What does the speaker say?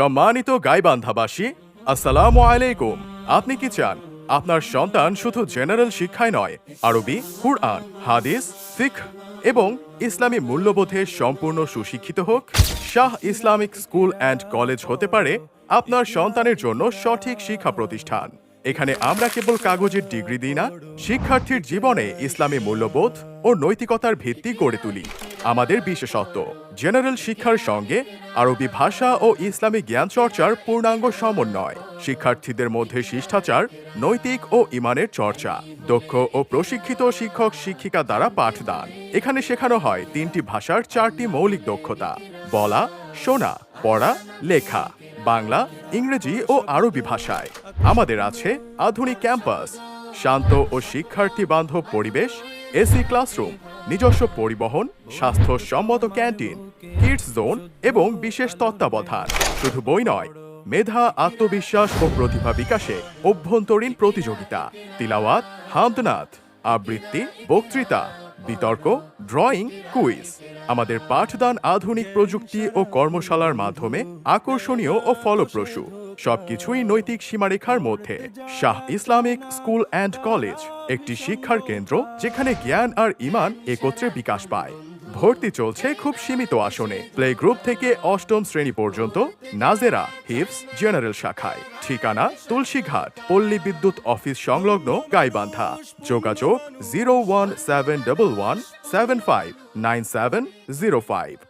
সম্মানিত গাইবান্ধাবাসী, আসসালাম আলাইকুম। আপনি কি চান? আপনার সন্তান শুধু জেনারেল শিক্ষায় নয়, আরবি, কুরআন, হাদিস শিখ এবং ইসলামী মূল্যবোধে সম্পূর্ণ সুশিক্ষিত হোক, Shah Islamic School and College হতে পারে আপনার সন্তানের জন্য সঠিক শিক্ষা প্রতিষ্ঠান। এখানে আমরা কেবল কাগজের ডিগ্রি দিই না, শিক্ষার্থীর জীবনে ইসলামী মূল্যবোধ ও নৈতিকতার ভিত্তি গড়ে তুলি। আমাদের বিশেষত্ব, জেনারেল শিক্ষার সঙ্গে আরবি ভাষা ও ইসলামী জ্ঞান চর্চার পূর্ণাঙ্গ সমন্বয়, শিক্ষার্থীদের মধ্যে শিষ্টাচার, নৈতিক ও ইমানের চর্চা, দক্ষ ও প্রশিক্ষিত শিক্ষক শিক্ষিকা দ্বারা পাঠদান। এখানে শেখানো হয় তিনটি ভাষার চারটি মৌলিক দক্ষতা, বলা, শোনা, পড়া, লেখা। বাংলা, ইংরেজি ও আরবি ভাষায়। আমাদের আছে আধুনিক ক্যাম্পাস, শান্ত ও শিক্ষার্থী বান্ধব পরিবেশ, এসি ক্লাসরুম, নিজস্ব পরিবহন স্বাস্থ্যসম্মত ক্যান্টিন, কিডস জোন এবং বিশেষ তত্ত্বাবধান। শুধু বই নয়, মেধা, আত্মবিশ্বাস ও প্রতিভা বিকাশে অভ্যন্তরীণ প্রতিযোগিতা, তিলাওয়াত, হামদনাথ, আবৃত্তি, বক্তৃতা বিতর্ক ড্রয়িং কুইজ আমাদের পাঠদান আধুনিক প্রযুক্তি ও কর্মশালার মাধ্যমে আকর্ষণীয় ও ফলপ্রসূ। সবকিছুই নৈতিক সীমারেখার মধ্যে। Shah Islamic School and College একটি শিক্ষার কেন্দ্র যেখানে জ্ঞান আর ইমান একত্রে বিকাশ পায়। ভর্তি চলছে খুব সীমিত আসনে। প্লে গ্রুপ থেকে অষ্টম শ্রেণি পর্যন্ত নাজেরা হিপস জেনারেল শাখায়। ঠিকানা তুলসীঘাট, পল্লী বিদ্যুৎ অফিস সংলগ্ন গাইবান্ধা। যোগাযোগ zero one seven double one seven five nine seven zero five.